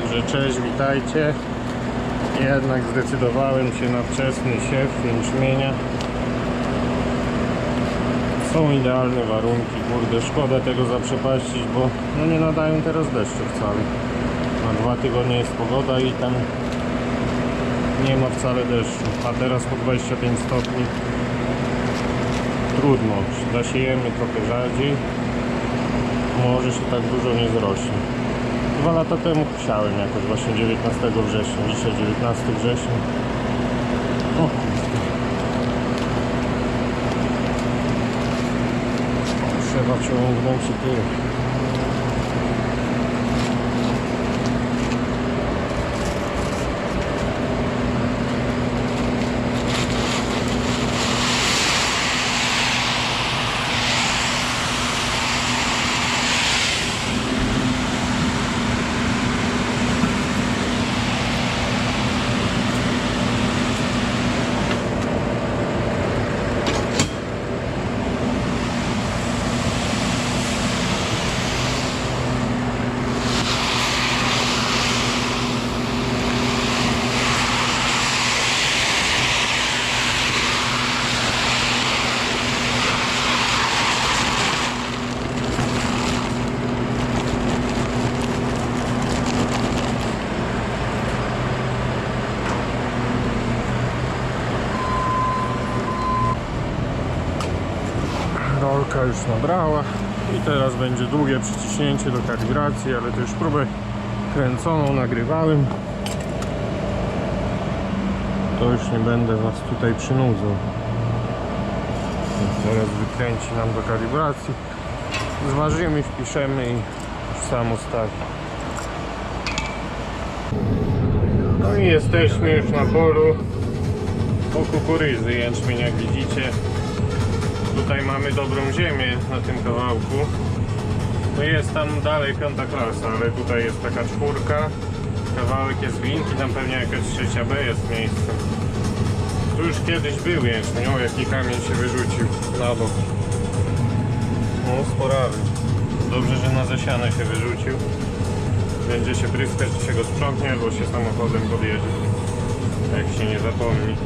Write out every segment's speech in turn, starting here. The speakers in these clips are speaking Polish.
Także cześć, witajcie. Jednak zdecydowałem się na wczesny siew jęczmienia. Są idealne warunki, kurde, szkoda tego zaprzepaścić, bo no nie nadają teraz deszczu wcale. Na dwa tygodnie jest pogoda i tam nie ma wcale deszczu, a teraz po 25 stopni trudno, zasiejemy trochę rzadziej, może się tak dużo nie zrośnie. Dwa lata temu siałem jakoś właśnie 19 września, dzisiaj 19 września. O. Trzeba ciągnąć i tyle. Już nabrała i teraz będzie długie przyciśnięcie do kalibracji, ale to już próbę kręconą nagrywałem. To już nie będę Was tutaj przynudzał. Teraz wykręci nam do kalibracji. Zważymy, wpiszemy i sam ustawi. No i jesteśmy już na polu po kukurydzy jęczmień jak widzicie. Tutaj mamy dobrą ziemię na tym kawałku. No jest tam dalej piąta klasa, ale tutaj jest taka czwórka. Kawałek jest winki, tam pewnie jakaś trzecia B jest miejsce. Tu już kiedyś był jęczmień, o jaki kamień się wyrzucił na bok. No sporawy. Dobrze, że na zasiane się wyrzucił. Będzie się pryskać, czy się go sprzątnie, albo się samochodem podjedzie. Jak się nie zapomni.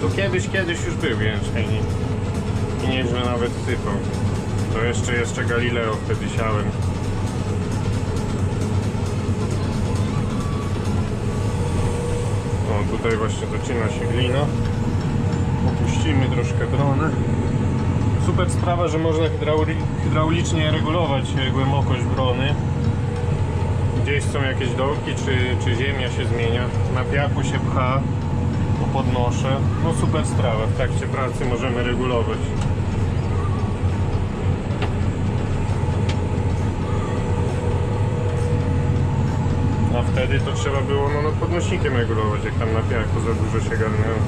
Tu kiedyś, kiedyś już był jęczmień i nieźle nawet sypał. To jeszcze, jeszcze Galileo wtedy siałem. O, tutaj właśnie zaczyna się glina. Opuścimy troszkę dronę. Super sprawa, że można hydrauli hydraulicznie regulować e, głębokość brony. Gdzieś są jakieś dołki, czy, czy ziemia się zmienia. Na piachu się pcha, podnoszę. No super sprawa, w trakcie pracy możemy regulować. Wtedy to trzeba było no, no podnośnikiem regulować, jak tam na piachu za dużo się garnęło.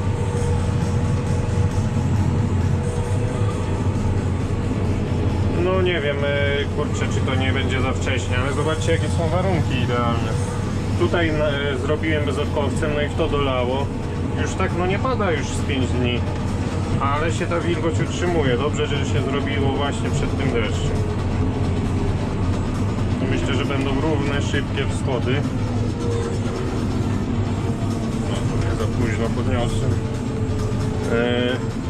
No nie wiem, e, kurczę, czy to nie będzie za wcześnie, ale zobaczcie jakie są warunki idealne. Tutaj e, zrobiłem bezodkowcem, no i w to dolało. Już tak, no nie pada już z 5 dni, ale się ta wilgoć utrzymuje. Dobrze, że się zrobiło właśnie przed tym deszczem. Myślę, że będą równe, szybkie wschody. Późno podniosłem. E,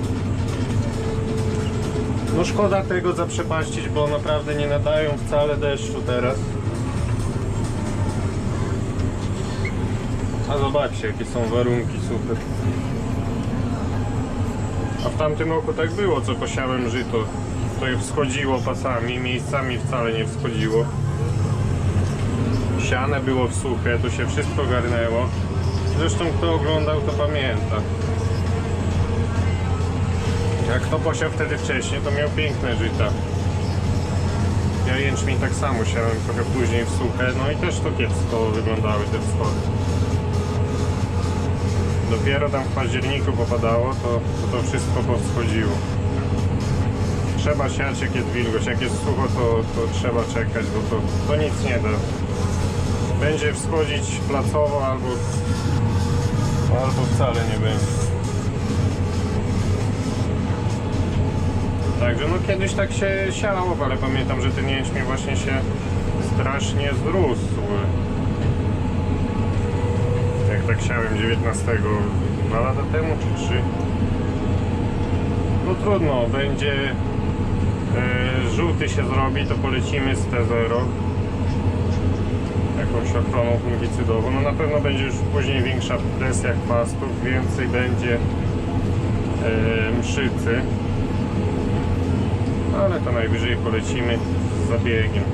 No szkoda tego zaprzepaścić, bo naprawdę nie nadają wcale deszczu teraz. A zobaczcie jakie są warunki super. A w tamtym roku tak było, co posiałem żyto. To je wschodziło pasami, miejscami wcale nie wschodziło. Siane było w suche, to się wszystko garnęło. Zresztą kto oglądał to pamięta. Jak kto posiał wtedy wcześniej, to miał piękne żyta. Ja jęczmień tak samo siałem trochę później w suche, no i też to kiepsko wyglądały te wschody. Dopiero tam w październiku popadało, to to, to wszystko powschodziło. Trzeba siać jak jest wilgoć, jak jest sucho to, to trzeba czekać, bo to, to nic nie da. Będzie wschodzić placowo albo, albo wcale nie będzie. Także no kiedyś tak się siało, ale pamiętam, że ten jęczmień właśnie się strasznie zrósł. tak siałem 19 dwa lata temu czy 3. No trudno, będzie e, żółty się zrobi, to polecimy z T0 ochroną fungicydową. No na pewno będzie już później większa presja chwastów, więcej będzie e, mszycy. Ale to najwyżej polecimy z zabiegiem.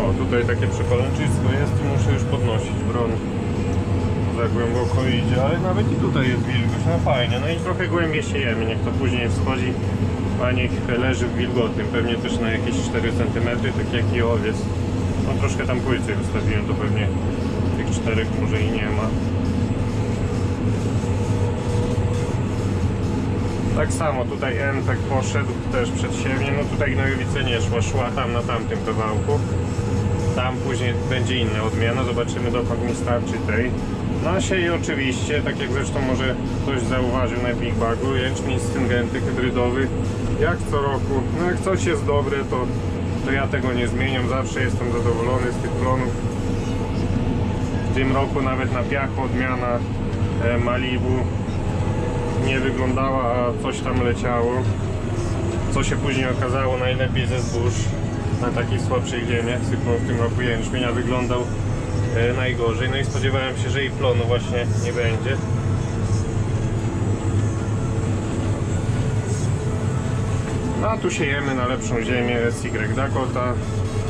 O, tutaj takie przepalęczysko jest i muszę już podnosić broń. Za głęboko idzie, ale nawet i tutaj jest wilgoć, no fajnie. No i trochę głębiej siejemy, niech to później wschodzi, a niech leży w wilgotnym, pewnie też na jakieś 4 cm, tak jak i owiec. No troszkę tam płycej wystawiłem, to pewnie tych czterech może i nie ma. Tak samo tutaj NPEK poszedł też przed siebie, no tutaj gnojowice nie szła, szła tam na tamtym kawałku. Tam później będzie inna odmiana, zobaczymy dokąd mi starczy tej. Na sieje oczywiście, tak jak zresztą może ktoś zauważył na Big Bagu, jęczmień styngenty hybrydowy, jak co roku. No jak coś jest dobre, to, to ja tego nie zmieniam, zawsze jestem zadowolony z tych plonów. W tym roku nawet na piachu odmiana e, Malibu nie wyglądała, a coś tam leciało. Co się później okazało najlepiej ze zbóż na takiej słabszej ziemi. Sypnął w tym roku jęczmienia wyglądał e, najgorzej. No i spodziewałem się, że i plonu właśnie nie będzie. A tu siejemy na lepszą ziemię SY Dakota.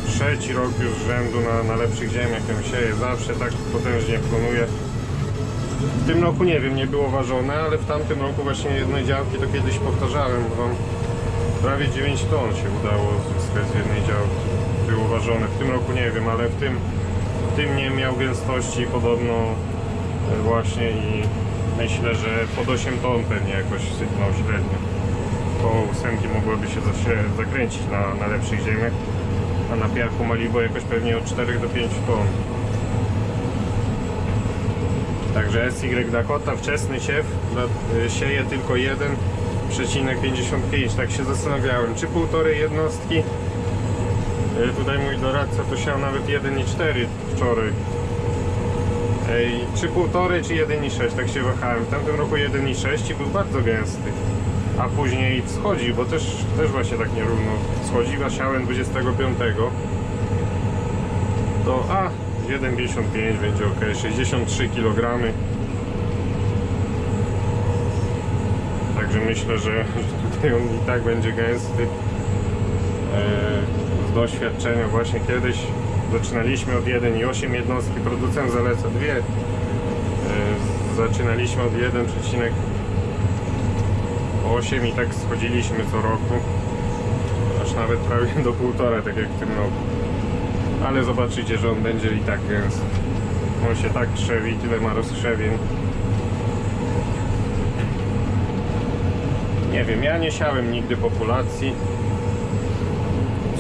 Trzeci rok już z rzędu na, na lepszych ziemiach ją sieję. Zawsze tak potężnie plonuje. W tym roku nie wiem, nie było ważone, ale w tamtym roku właśnie jednej działki to kiedyś powtarzałem, wam prawie 9 ton się udało zyskać z jednej działki. Było ważone. W tym roku nie wiem, ale w tym, w tym nie miał gęstości podobno e, właśnie i myślę, że pod 8 ton pewnie jakoś sypnął średnio. Po ósemki mogłoby się zakręcić na, na lepszych ziemiach, a na piachu Malibu jakoś pewnie od 4 do 5 ton. Także SY Dakota, wczesny siew, sieje tylko 1,55. Tak się zastanawiałem, czy półtorej jednostki. Y, Tutaj mój doradca to siał nawet 1,4 wczoraj. Czy półtorej, czy 1,6, tak się wahałem. W tamtym roku 1,6 i był bardzo gęsty. A później wschodzi, bo też, też właśnie tak nierówno wschodzi. Siałem 25 to a 1,55 będzie ok, 63 kg. Także myślę, że, że tutaj on i tak będzie gęsty. E, z doświadczenia właśnie kiedyś zaczynaliśmy od 1,8 jednostki, producent zaleca dwie. E, zaczynaliśmy od 1,8 i tak schodziliśmy co roku. Aż nawet prawie do półtora, tak jak w tym roku ale zobaczycie, że on będzie i tak gęsty. On się tak krzewi, tyle ma rozkrzewień. Nie wiem, ja nie siałem nigdy populacji.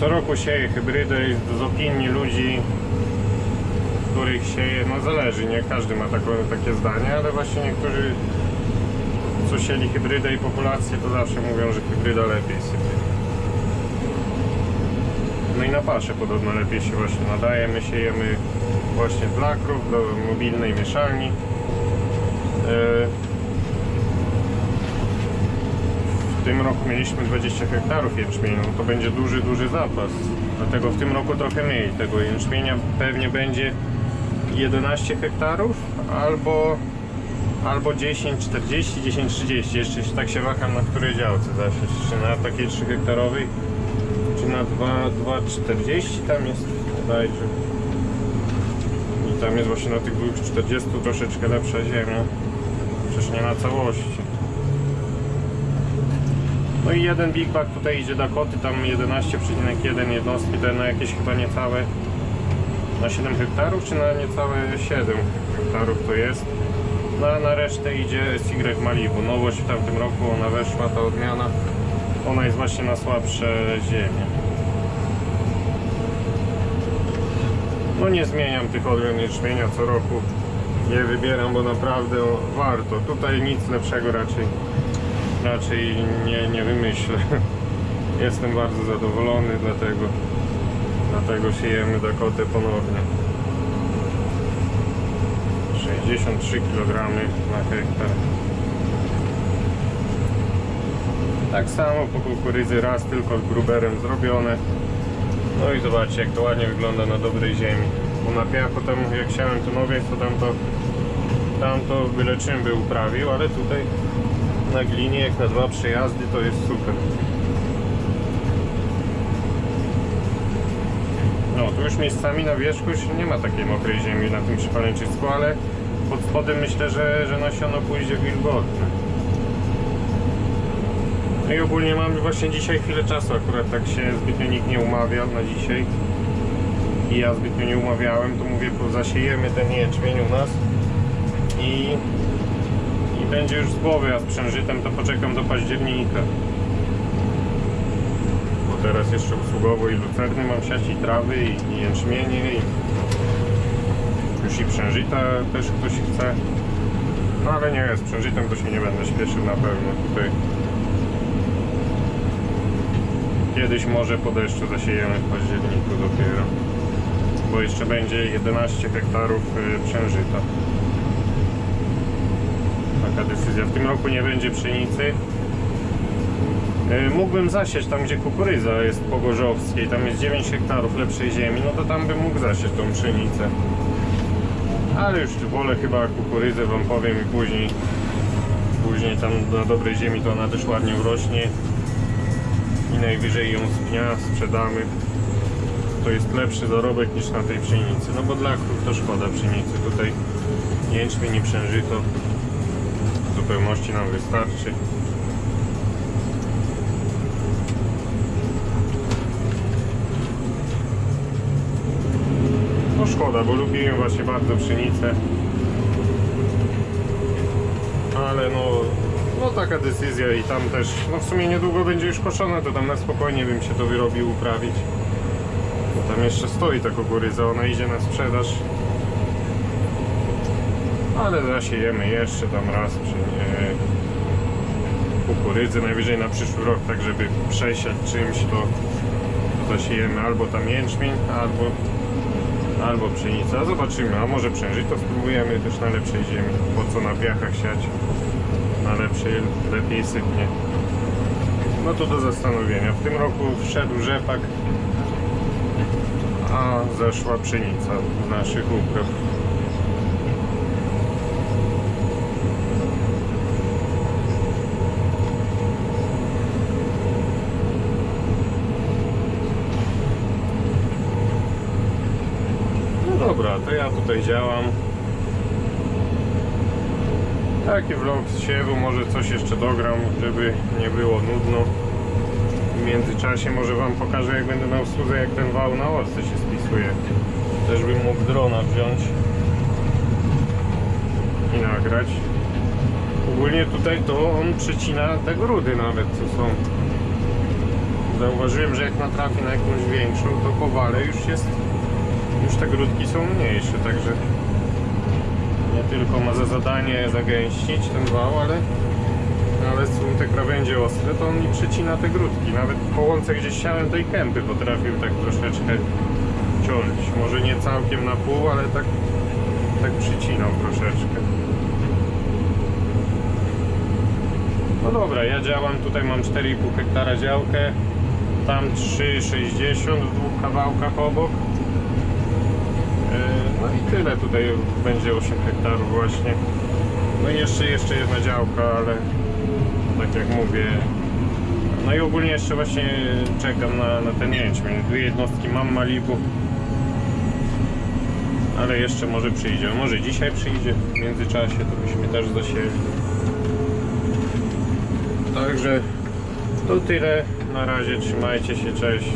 Co roku sieję hybrydę z opinii ludzi, których sieję, no zależy, nie każdy ma taką, takie zdanie, ale właśnie niektórzy co sieli hybrydę i populację, to zawsze mówią, że hybryda lepiej sypie. No i na paszę podobno lepiej się właśnie nadaje. My siejemy właśnie dla krów, do mobilnej mieszalni. E, W tym roku mieliśmy 20 hektarów jęczmienia, no to będzie duży, duży zapas. Dlatego w tym roku trochę mniej tego jęczmienia. Pewnie będzie 11 hektarów albo, albo 10, 40, 10, 30. Jeszcze się- tak się waham na której działce zasieć. Czy na takiej 3 hektarowej czy na 2,40 tam jest bodajże. I tam jest właśnie na tych 2,40 troszeczkę lepsza ziemia. Przecież nie na całości. No i jeden Big Bag tutaj idzie Dakoty, tam 11,1 jednostki, to na jakieś chyba niecałe na 7 hektarów, czy na niecałe 7 hektarów to jest. No a na resztę idzie SY Malibu. Nowość w tamtym roku ona weszła, ta odmiana. Ona jest właśnie na słabsze ziemie. No nie zmieniam tych odmian jęczmienia co roku. Nie wybieram, bo naprawdę warto. Tutaj nic lepszego raczej, raczej nie, nie wymyślę. Jestem bardzo zadowolony, dlatego, dlatego siejemy Dakotę ponownie. 53 kg na hektar. Tak samo po kukurydzy raz tylko z gruberem zrobione. No i zobaczcie jak to ładnie wygląda na dobrej ziemi. Bo na piachu tam jak siałem tu nowiec, to tam to, tam to byle czym by uprawił, ale tutaj na glinie jak na dwa przejazdy to jest super. No, tu już miejscami na wierzchu nie ma takiej mokrej ziemi na tym przypalęczysku, ale pod spodem myślę, że, że nasiono pójdzie wilgotne. No i ogólnie mamy właśnie dzisiaj chwilę czasu, akurat tak się zbytnio nikt nie umawiał na dzisiaj. I ja zbytnio nie umawiałem, to mówię, zasiejemy ten jęczmień u nas i, i będzie już z głowy, a z przężytem to poczekam do października. Bo teraz jeszcze usługowo i lucerny mam siać i trawy i, i jęczmienie i i przężyta też ktoś chce. No ale nie, z przężytem to się nie będę śpieszył na pewno tutaj. Kiedyś może po deszczu zasiejemy w październiku dopiero. Bo jeszcze będzie 11 hektarów y, przężyta. Taka decyzja. W tym roku nie będzie pszenicy. Y, Mógłbym zasieć tam, gdzie kukurydza jest po Gorzowskiej. Tam jest 9 hektarów lepszej ziemi. No to tam bym mógł zasieć tą pszenicę. Ale już wolę chyba kukurydzę, wam powiem i później. Później tam na dobrej ziemi to ona też ładnie urośnie i najwyżej ją z dnia sprzedamy. To jest lepszy zarobek niż na tej pszenicy. No bo dla krów to szkoda pszenicy. Tutaj jęczmień i przężyto w zupełności nam wystarczy. No szkoda, bo lubiłem właśnie bardzo pszenicę. Ale no, no taka decyzja i tam też, no w sumie niedługo będzie już koszone, to tam na spokojnie bym się to wyrobił uprawić. Bo tam jeszcze stoi ta kukurydza, ona idzie na sprzedaż. Ale zasiejemy jeszcze tam raz przy nie, kukurydzy, najwyżej na przyszły rok, tak żeby przesiać czymś, to, zasiejemy albo tam jęczmień, albo albo pszenica, zobaczymy, a może przężyto spróbujemy też na lepszej ziemi, po co na piachach siać, na lepszej lepiej sypnie. No to do zastanowienia. W tym roku wszedł rzepak, a zeszła pszenica z naszych upraw. No dobra, ja tutaj działam. Taki vlog z siewu, może coś jeszcze dogram, żeby nie było nudno. W międzyczasie może Wam pokażę jak będę na usłudze, jak ten wał na orce się spisuje. Też bym mógł drona wziąć i nagrać. Ogólnie tutaj to on przycina te grudy nawet, co są. Zauważyłem, że jak natrafi na jakąś większą, to po wale już jest już te grudki są mniejsze, także nie tylko ma za zadanie zagęścić ten wał, ale, ale są te krawędzie ostre, to on mi przycina te grudki. Nawet w połące gdzieś siałem tej kępy potrafił tak troszeczkę ciąć. Może nie całkiem na pół, ale tak, tak przycinał troszeczkę. No dobra, ja działam, tutaj mam 4,5 hektara działkę, tam 3,60 w dwóch kawałkach obok. I tyle tutaj będzie 8 hektarów właśnie. No i jeszcze, jeszcze jedna działka, ale tak jak mówię. No i ogólnie jeszcze właśnie czekam na, na ten jęczmień. Dwie jednostki mam Malibu. Ale jeszcze może przyjdzie. Może dzisiaj przyjdzie w międzyczasie, to byśmy też zasieli. Także to tyle. Na razie trzymajcie się, cześć.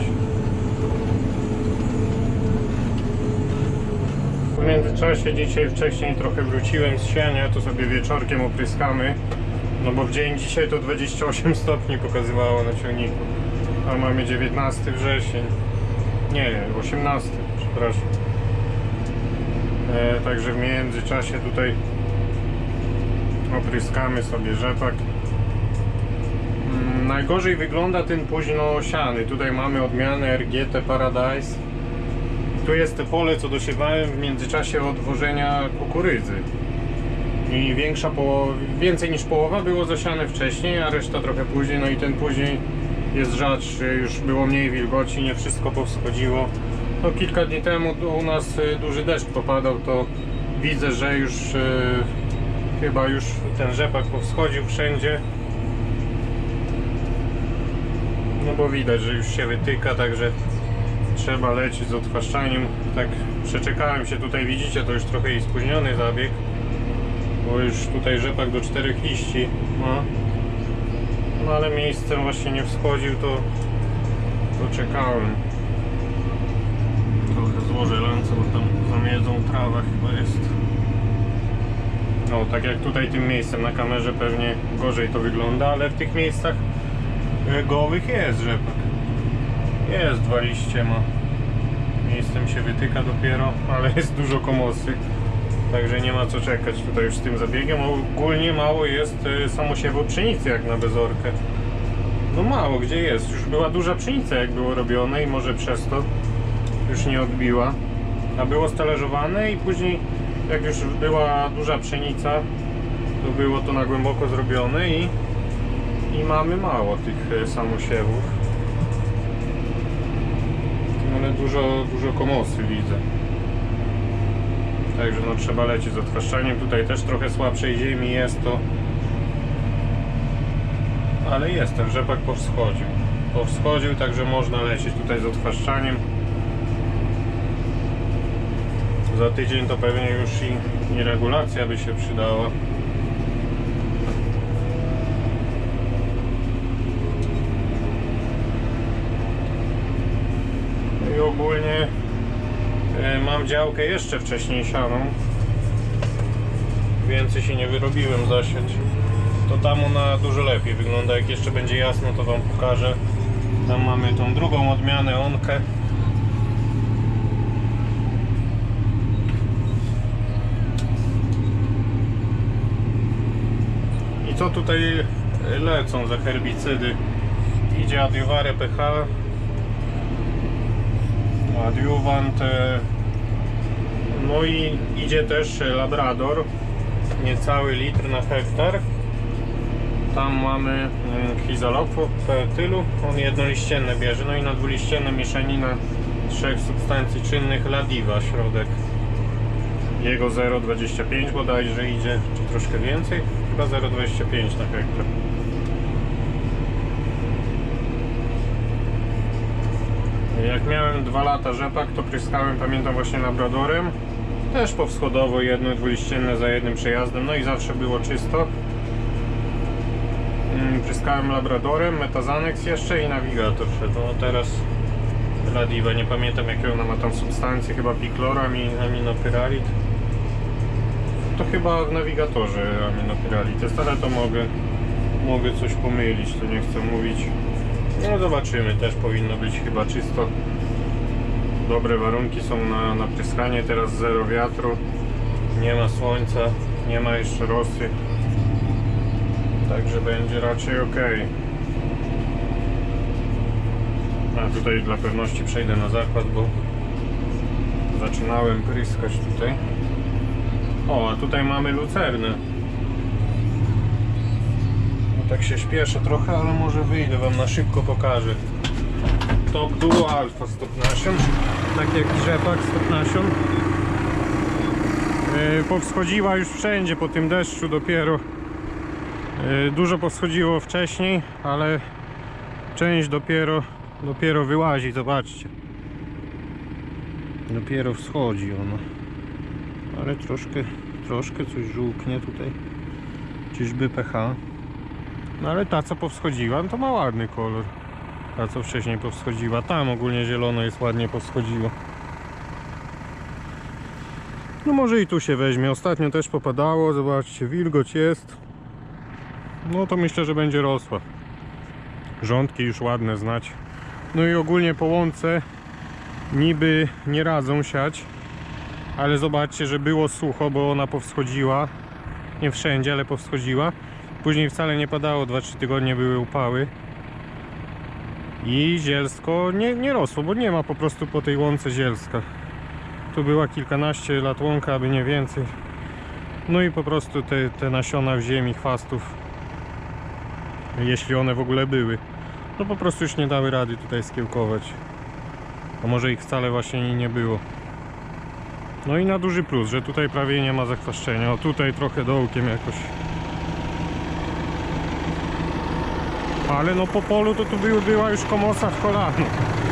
W międzyczasie dzisiaj wcześniej trochę wróciłem z siania, to sobie wieczorkiem opryskamy. No bo w dzień dzisiaj to 28 stopni pokazywało na ciągniku. A mamy 19 wrzesień. Nie, 18, przepraszam. E, także w międzyczasie tutaj opryskamy sobie rzepak. Mm, Najgorzej wygląda ten późno siany. Tutaj mamy odmianę RGT Paradise. Tu jest pole, co dosiewałem w międzyczasie odwożenia kukurydzy. I większa połowa, więcej niż połowa było zasiane wcześniej, a reszta trochę później. No i ten później jest rzadszy, już było mniej wilgoci, nie wszystko powschodziło. No kilka dni temu u nas y, duży deszcz popadał, to widzę, że już y, chyba już ten rzepak powschodził wszędzie. No bo widać, że już się wytyka, także trzeba lecieć z odchwaszczaniem. Tak przeczekałem się tutaj, widzicie, to już trochę spóźniony zabieg, bo już tutaj rzepak do czterech liści ma. No ale miejscem właśnie nie wschodził, to, to czekałem. Trochę złożę lance, bo tam zamiedzą trawa chyba jest. No, tak jak tutaj tym miejscem na kamerze pewnie gorzej to wygląda, ale w tych miejscach e, gołych jest rzepak. Jest dwa liście ma. Miejscem się wytyka dopiero, ale jest dużo komosy. Także nie ma co czekać tutaj już z tym zabiegiem. Ogólnie mało jest e, samosiewu pszenicy jak na bezorkę. No mało gdzie jest. Już była duża pszenica jak było robione i może przez to już nie odbiła. A było stależowane i później jak już była duża pszenica, to było to na głęboko zrobione i, i mamy mało tych e, samosiewów. Dużo, dużo komosy widzę. Także no trzeba lecieć z odchwaszczaniem. Tutaj też trochę słabszej ziemi jest to. Ale jest, ten rzepak powschodził. Powschodził, także można lecieć tutaj z odchwaszczaniem. Za tydzień to pewnie już i, i regulacja by się przydała. Ogólnie e, mam działkę jeszcze wcześniej sianą. Więcej się nie wyrobiłem zasiać. To tam ona dużo lepiej wygląda. Jak jeszcze będzie jasno, to Wam pokażę. Tam mamy tą drugą odmianę, onkę. I co tutaj lecą za herbicydy? Idzie adiuware PH, adiuwant, e, no i idzie też Labrador, niecały litr na hektar. Tam mamy mm, Hizalopu, tylu, on jednoliścienne bierze, no i na dwuliścienne mieszanina trzech substancji czynnych Ladiva środek. Jego 0,25 bodajże idzie, czy troszkę więcej? Chyba 0,25 na hektar. Jak miałem dwa lata rzepak, to pryskałem, pamiętam właśnie Labradorem. Też powschodowo jedno dwuliścienne za jednym przejazdem, no i zawsze było czysto. Mm, Pryskałem Labradorem, Metazanex jeszcze i Navigator szedł. No teraz Ladiva, nie pamiętam jakie ona ma tam substancje, chyba Picloram i aminopyralit. To chyba w nawigatorze aminopyralit jest, ale to mogę, mogę coś pomylić, to nie chcę mówić. No zobaczymy, też powinno być chyba czysto. Dobre warunki są na, na pryskanie, teraz zero wiatru, nie ma słońca, nie ma jeszcze rosy. Także będzie raczej ok. A tutaj dla pewności przejdę na zakład, bo zaczynałem pryskać tutaj. O, a tutaj mamy lucernę. Tak się śpieszę trochę, ale może wyjdę wam na szybko pokażę. Top Duo Alpha stop nasion, tak jak rzepak stop nasion. Yy, powschodziła już wszędzie po tym deszczu dopiero. Yy, dużo powschodziło wcześniej, ale część dopiero, dopiero wyłazi, zobaczcie. Dopiero wschodzi ona. Ale troszkę, troszkę coś żółknie tutaj. Czyżby pH. No ale ta co powschodziła, no to ma ładny kolor. Ta co wcześniej powschodziła. Tam ogólnie zielono jest ładnie powschodziło. No może i tu się weźmie. Ostatnio też popadało. Zobaczcie, wilgoć jest. No to myślę, że będzie rosła. Rządki już ładne znać. No i ogólnie po łące niby nie radzą siać. Ale zobaczcie, że było sucho, bo ona powschodziła. Nie wszędzie, ale powschodziła. Później wcale nie padało, 2-3 tygodnie były upały. I zielsko nie, nie rosło, bo nie ma po prostu po tej łące zielska. Tu była kilkanaście lat łąka, aby nie więcej. No i po prostu te, te nasiona w ziemi, chwastów, jeśli one w ogóle były, no po prostu już nie dały rady tutaj skiełkować. A może ich wcale właśnie nie było. No i na duży plus, że tutaj prawie nie ma zakwaszczenia. O tutaj trochę dołkiem jakoś. Ale no po polu to tu był, była już komosa w.